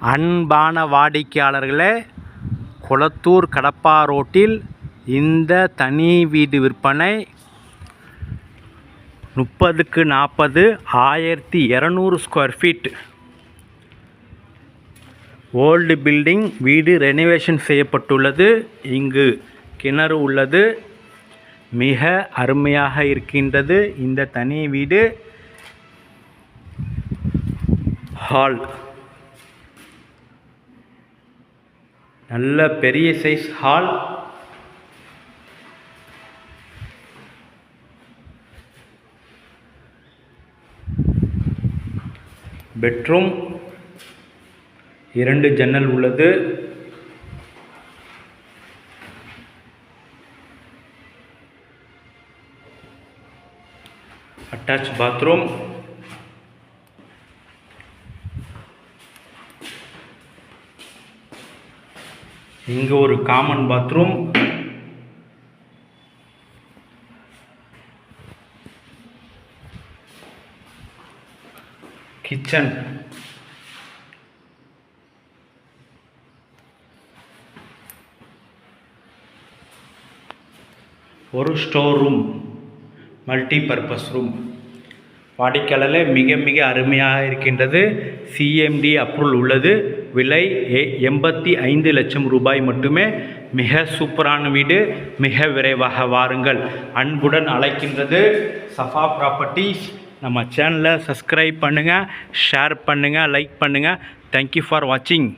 அன்பான வாடிக்கையாளர்களே கொளத்தூர் கடப்பா ரோட்டில் இந்த தனி வீடு விற்பனை முப்பதுக்கு நாற்பது ஆயிரத்தி இரநூறு ஸ்கொயர் ஃபீட் ஓல்டு பில்டிங் வீடு ரெனோவேஷன் செய்யப்பட்டுள்ளது. இங்கு கிணறு உள்ளது. மிக அருமையாக இருக்கின்றது இந்த தனி வீடு. ஹால் நல்ல பெரிய சைஸ் ஹால் பெட்ரூம் இரண்டு ஜன்னல் உள்ளது. அட்டாச் பாத்ரூம் இங்கே ஒரு காமன் பாத்ரூம் கிச்சன் ஒரு store room multi purpose room வாடிக்கையாளரில் மிக மிக அருமையாக இருக்கின்றது. சிஎம்டி அப்ரூவல் உள்ளது. விலை எ எண்பத்தி ஐந்து லட்சம் ரூபாய் மட்டுமே. மிக சூப்பரான வீடு. மிக விரைவாக வாருங்கள். அன்புடன் அழைக்கின்றது சஃபா ப்ராப்பர்ட்டிஸ் நம்ம சேனலை சப்ஸ்கிரைப் பண்ணுங்கள் ஷேர் பண்ணுங்கள் லைக் பண்ணுங்கள் தேங்க்யூ ஃபார் வாட்சிங்